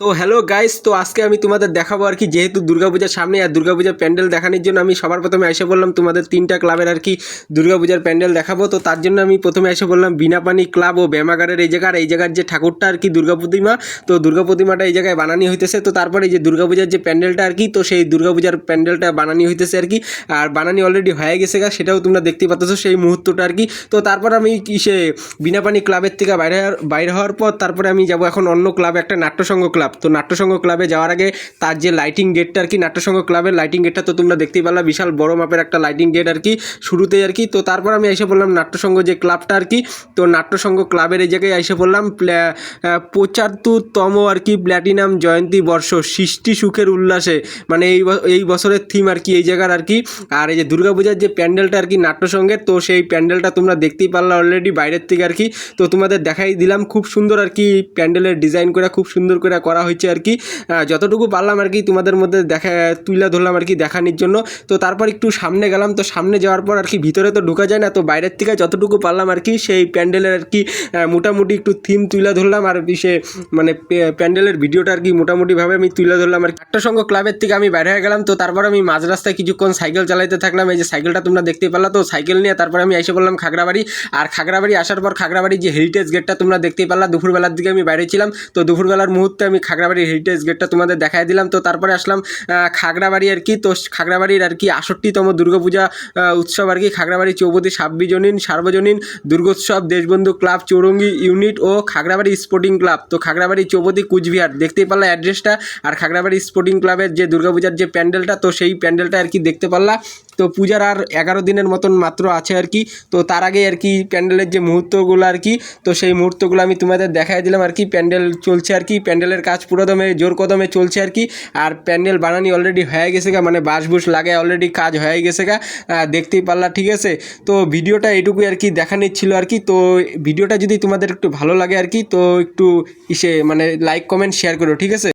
So hello guys তো আজকে আমি তোমাদের দেখাবো আর কি, যেহেতু দুর্গাপূজার সামনে আর দুর্গাপূজার প্যান্ডেল দেখানোর জন্য আমি সবার প্রথমে এসে বললাম তোমাদের তিনটা ক্লাবের আর কি দুর্গাপূজার প্যান্ডেল দেখাবো। তো তার জন্য আমি প্রথমে এসে বললাম বিনাপানি ক্লাব ও ব্যায়ামাগারের এই জায়গার এই জায়গার যে ঠাকুরটা আর কি দুর্গা প্রতিমা, তো দুর্গা প্রতিমাটা এই জায়গায় বানানি হইতেছে। তো তারপরে যে দুর্গাপূজার যে প্যান্ডেলটা আর কি, তো সেই দুর্গাপূজার প্যান্ডেলটা বানানি হইতেছে আর কি, আর বানানি অলরেডি হয়ে গেছে গা, সেটাও তোমরা দেখতে পাচ্ছ সেই মুহূর্তটা আর কি। তো তারপর আমি সে বিনাপানি ক্লাবের থেকে বাইরে বাইরে হওয়ার পর তারপরে আমি যাব এখন অন্য ক্লাবে, একটা নাট্যসংঘ ক্লাব। তো নাট্যসংঘ ক্লাবে যাওয়ার আগে তার যে লাইটিং গেটটা আর কি নাট্যসংঘ ক্লাবের লাইটিং গেটটা তো তোমরা দেখতেই পারলা, বিশাল বড় মাপের একটা লাইটিং গেট আর কি শুরুতেই আর কি। তো তারপর আমি এসে বললাম নাট্যসংঘ যে ক্লাবটা আর কি, তো নাট্যসংঘ ক্লাবের এই জায়গায় এসে বললাম পঁচাত্তরতম আর কি প্ল্যাটিনাম জয়ন্তী বর্ষ, সৃষ্টি সুখের উল্লাসে। মানে এই এই বছরের থিম আর কি এই জায়গার আর কি। আর এই যে দুর্গাপূজার যে প্যান্ডেলটা আর কি নাট্যসংঘের তো সেই প্যান্ডেলটা তোমরা দেখতেই পারলা অলরেডি বাইরের থেকে আর কি। তো তোমাদের দেখাই দিলাম, খুব সুন্দর আর কি প্যান্ডেলের ডিজাইন করে, খুব সুন্দর করে করা হয়েছে আর কি। যতটুকু পারলাম আর কি তোমাদের মধ্যে দেখা, তুলে ধরলাম আর কি দেখানোর জন্য। তো তারপর একটু সামনে গেলাম, তো সামনে যাওয়ার পর আর কি ভিতরে তো ঢোকা যায় না, তো বাইরের থেকে যতটুকু পারলাম আর কি সেই প্যান্ডেলের আর কি মোটামুটি একটু থিম তুলে ধরলাম আর সে মানে প্যান্ডেলের ভিডিওটা আর কি মোটামুটিভাবে আমি তুলে ধরলাম আর একটা সঙ্গ ক্লাবের থেকে আমি বাইরে হয়ে গেলাম, তো তারপর আমি মাঝ রাস্তায় কিছুক্ষণ সাইকেল চালাইতে থাকলাম। এই যে সাইকেলটা তোমরা দেখতে পেলা তো সাইকেল নিয়ে তারপর আমি এসে বললাম খাগড়াবাড়ি। আর খাগড়াবাড়ি আসার পর খাগড়াবাড়ি যে হেরিটেজ গেটটা তোমরা দেখতেই পারলা, দুপুরবেলার দিকে আমি বাইরে ছিলাম। তো দুপুরবেলার মুহূর্তে আমি খাগড়াবাড়ির হেরিটেজ গেটটা তোমাদের দেখাই দিলাম। তো তারপরে আসলাম খাগড়াবাড়ি আর কি। তো খাগড়াবাড়ির আর কি আষট্টিতম দুর্গাপূজা উৎসব আর কি। খাগড়াবাড়ি চৌপতি সাব্বিজনীন, সার্বজনীন দুর্গোৎসব, দেশবন্ধু ক্লাব, চৌরঙ্গি ইউনিট ও খাগড়াবাড়ি স্পোর্টিং ক্লাব। তো খাগড়াবাড়ি, চৌপতি, কুচবিহার, দেখতেই পারলা অ্যাড্রেসটা আর খাগড়াবাড়ি স্পোর্টিং ক্লাবের যে দুর্গাপূজার যে প্যান্ডেলটা, তো সেই প্যান্ডেলটা আর কি দেখতে পারলা। তো পূজার আর এগারো দিনের মতন মাত্র আছে আর কি। তো তার আগে আর কি প্যান্ডেলের যে মুহূর্তগুলো আর কি, তো সেই মুহূর্তগুলো আমি তোমাদের দেখাই দিলাম আর কি। প্যান্ডেল চলছে আর কি, প্যান্ডেলের কাজ পুরোদমে জোর কদমে চলছে আর কি। আর প্যান্ডেল বানানি অলরেডি হয়ে গেছে গা মানে বাঁশ বুস লাগে অলরেডি কাজ হয়ে গেছে গা দেখতেই পারলা, ঠিক আছে? তো ভিডিওটা এটুকুই আর কি দেখানোর ছিল আর কি। তো ভিডিওটা যদি তোমাদের একটু ভালো লাগে আর কি, তো একটু ইসে মানে লাইক কমেন্ট শেয়ার করো, ঠিক আছে?